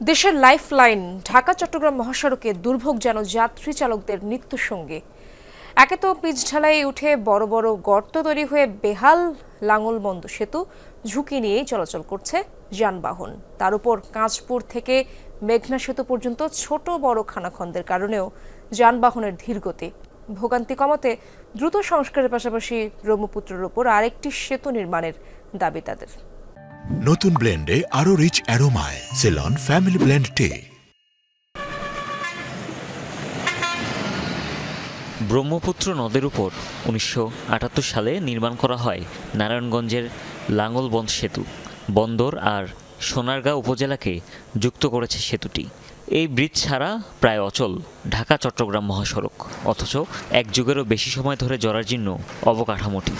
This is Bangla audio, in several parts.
দেশের লাইফ লাইন ঢাকা, চট্টগ্রাম মহাসড়কে দুর্ভোগ যেন যাত্রী চালকদের নিত্য সঙ্গী একে তো পিচ ঢালাই উঠে বড় বড় গর্ত তৈরি হয়ে বেহাল লাঙ্গলবন্দ সেতু ঝুঁকি নিয়েই চলাচল করছে যানবাহন। তার উপর কাঁচপুর থেকে মেঘনা সেতু পর্যন্ত ছোট বড় খানাখন্দের কারণেও যানবাহনের ধীরগতি ভোগান্তি কমাতে দ্রুত সংস্কারের পাশাপাশি ব্রহ্মপুত্রের ওপর আরেকটি সেতু নির্মাণের দাবি তাদের। নতুন ব্লেন্ডে আরও rich অ্যারোমায় Ceylon family blend tea Brahmaputra নদের উপর উনিশশো আটাত্তর সালে নির্মাণ করা হয় নারায়ণগঞ্জের লাঙ্গলবন্দ সেতু। বন্দর আর সোনারগাঁও উপজেলাকে যুক্ত করেছে সেতুটি। এই ব্রিজ ছাড়া প্রায় অচল ঢাকা, চট্টগ্রাম মহাসড়ক, অথচ এক যুগেরও বেশি সময় ধরে জরাজীর্ণ অবকাঠামোটি।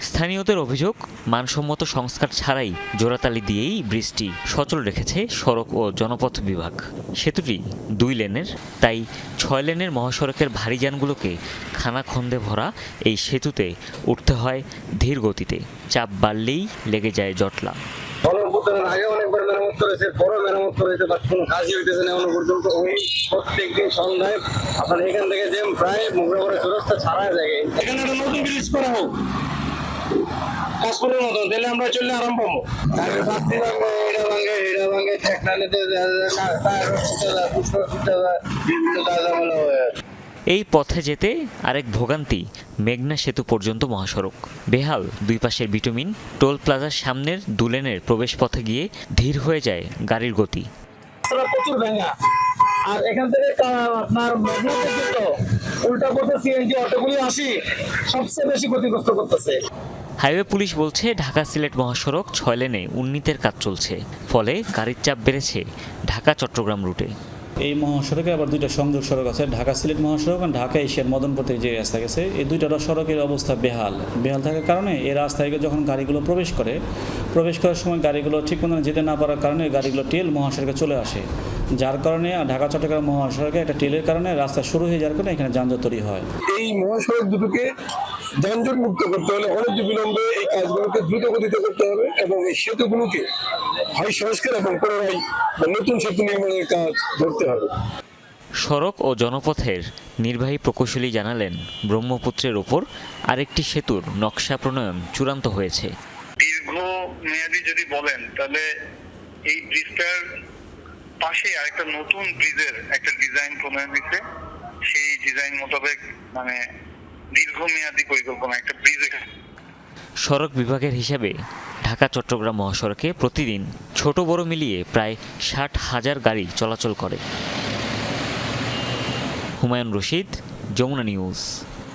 স্থানীয়দের অভিযোগ, মানসম্মত সংস্কার ছাড়াই জোড়াতালি দিয়েই ব্রিজটি সচল রেখেছে সড়ক ও জনপথ বিভাগ। সেতুটি দুই লেনের, তাই ছয় লেনের মহাসড়কের ভারী যানগুলোকে খানাখন্দে ভরা এই সেতুতে উঠতে হয় ধীর গতিতে। চাপ বাড়লেই লেগে যায় জটলা। আগে নতুন ব্রিজ করা হোক। কাশপুরের মতন তাহলে আমরা চললে আরাম পাবো। এই পথে যেতে আরেক ভোগান্তি মেঘনা সেতু পর্যন্ত মহাসড়ক। বেহাল দুই পাশের ভিটামিন টোল প্লাজার সামনের দুলেনের প্রবেশ পথে গিয়ে ধীর হয়ে যায় গাড়ির গতি। প্রচুর ভেঙা। আর এখান থেকে আপনার মেঘনা পর্যন্ত উল্টা পথে সিএনজি অটোগুলি আসি সবচেয়ে বেশি ক্ষতিগ্রস্ত করতেছে। হাইওয়ে পুলিশ বলছে ঢাকা সিলেট মহাসড়ক ছয় লেনে উন্নীতের কাজ চলছে। ফলে গাড়ির চাপ বেড়েছে ঢাকা চট্টগ্রাম রুটে। এই মহাসড়কে আবার দুইটা সংযোগ সড়ক আছে ঢাকা সিলেট মহাসড়ক আর ঢাকা এশিয়ার মদনপথে যে রাস্তা গেছে এই দুইটা সড়কের অবস্থা বেহাল। বেহাল থাকার কারণে এই রাস্তায় যখন গাড়িগুলো প্রবেশ করে প্রবেশ করার সময় গাড়িগুলো ঠিক মতো যেতে না পারার কারণে গাড়িগুলো টেল মহাসড়কে চলে আসে। যার কারণে ঢাকা চট্টগ্রাম মহাসড়কে একটা টেলের কারণে রাস্তা শুরু হয়ে যাওয়ার কারণে এখানে যানজট তৈরি হয়। এই মহাসড়ক দুটোকে যানজট মুক্ত করতে হলে অনেক বিলম্বে এই কাজগুলোকে দ্রুত গতিতে করতে হবে এবং এই সেতুগুলোকে হয় সংস্কার এবং পুনরায় নতুন সেতু নির্মাণের কাজ ধরতে হবে। সড়ক ও জনপথের নির্বাহী প্রকৌশলী জানালেন ব্রহ্মপুত্রের ওপর আরেকটি সেতুর নকশা প্রণয়ন চূড়ান্ত হয়েছে। দীর্ঘ মেয়াদি যদি বলেন তাহলে এই ব্রিজটার পাশে আরেকটা নতুন ব্রিজের একটা ডিজাইন প্রণয়ন হয়েছে সেই ডিজাইন মোতাবেক মানে দীর্ঘমেয়াদী পরিকল্পনা, একটা ব্রিজ সড়ক বিভাগের হিসাবে ঢাকা, চট্টগ্রাম মহাসড়কে প্রতিদিন ছোট বড় মিলিয়ে প্রায় ষাট হাজার গাড়ি চলাচল করে। হুমায়ুন রশিদ, যমুনা নিউজ।